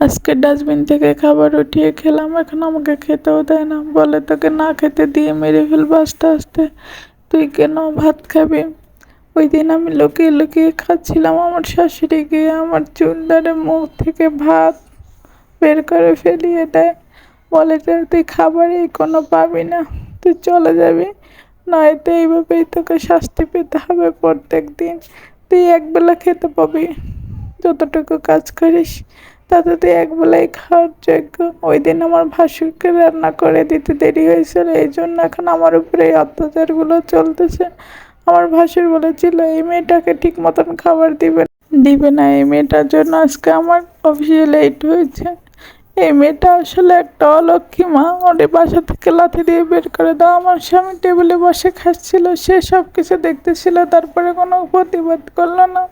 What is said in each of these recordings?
আজকে ডাস্টবিন থেকে খাবার উঠিয়ে খেলাম, এখন আমাকে খেতেও দেয় না। বলে, তোকে না খেতে দিয়ে মেরে ফেলব আস্তে আস্তে। তুই কেন ভাত খাবি? ওই দিন আমি লুকিয়ে লুকিয়ে খাচ্ছিলাম আমার শাশুড়ি গিয়ে আমার চুল ধরে মুখ থেকে ভাত বের করে ফেলিয়ে দেয়। বলে তুই খাবারই কোনো পাবি না। তুই চলে যাবি। নয়তো এইভাবেই তোকে শাস্তি পেতে হবে প্রত্যেক দিন তুই একবেলা খেতে পাবি। যতটুকু কাজ করিস তাতে তুই একবেলাই খাওয়ার যোগ্য। ওই দিন আমার ভাসুরকে রান্না করে দিতে দেরি হয়েছিল এই জন্য এখন আমার উপরে এই অত্যাচারগুলো চলতেছে। আমার ভাসুর বলেছিল, এই মেয়েটাকে ঠিক মতন খাবার দিবে দিবে না এই মেয়েটার জন্য আজকে আমার অফিসে লেট হয়েছে। এই মেয়েটা আসলে একটা অলক্ষী মা। ওদের বাসা থেকে লাথি দিয়ে বের করে দাও। আমার স্বামী টেবিলে বসে খাচ্ছিল, সে সব কিছু দেখতেছিল, তারপরে কোনো প্রতিবাদ করল না।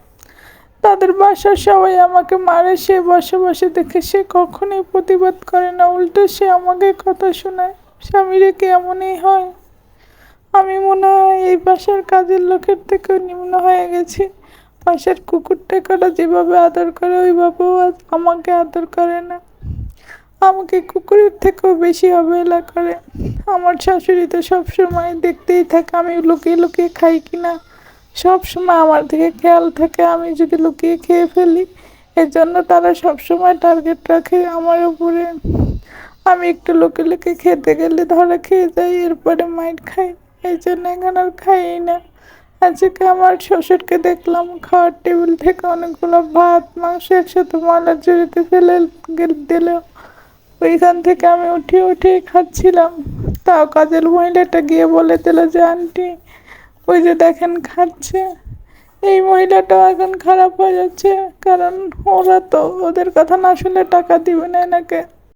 তাদের বাসার সবাই আমাকে মারে, সে বসে বসে দেখে সে কখনোই প্রতিবাদ করে না। উল্টো সে আমাকে কথা শোনায়, স্বামীরে কি এমনই হয়? আমি মনে হয় এই বাসার কাজের লোকের থেকেও নিম্ন হয়ে গেছি। পাশের কুকুরটাকে যেভাবে আদর করে, ওইভাবেও আমাকে আদর করে না। আমাকে কুকুরের থেকেও বেশি অবহেলা করে। আমার শাশুড়ি তো সবসময় দেখতেই থাকে, আমি লুকিয়ে লুকিয়ে খাই কিনা। সব সময় আমার দিকে খেয়াল থাকে, আমি যদি লুকিয়ে খেয়ে ফেলি এর জন্য তারা সবসময় টার্গেট রাখে আমার উপরে। আমি একটু লুকিয়ে লুকিয়ে খেতে গেলে ধরা খেয়ে যাই, এরপরে মাইট খাই এই জন্য এখন আর খাই না। আজকে আমার শ্বশুরকে দেখলাম খাওয়ার টেবিল থেকে অনেকগুলো ভাত, মাংস একসাথে ময়লার জড়িতে ফেলে দিল। ওইখান থেকে আমি উঠে উঠে খাচ্ছিলাম। তাও কাজের মহিলাটা গিয়ে বলে দিল যে, আন্টি ওই যে দেখেন খাচ্ছে। এই মহিলাটাও এখন খারাপ হয়ে যাচ্ছে, কারণ ওরা তো ওদের কথা না শুনলে টাকা দিবে না এনাকে।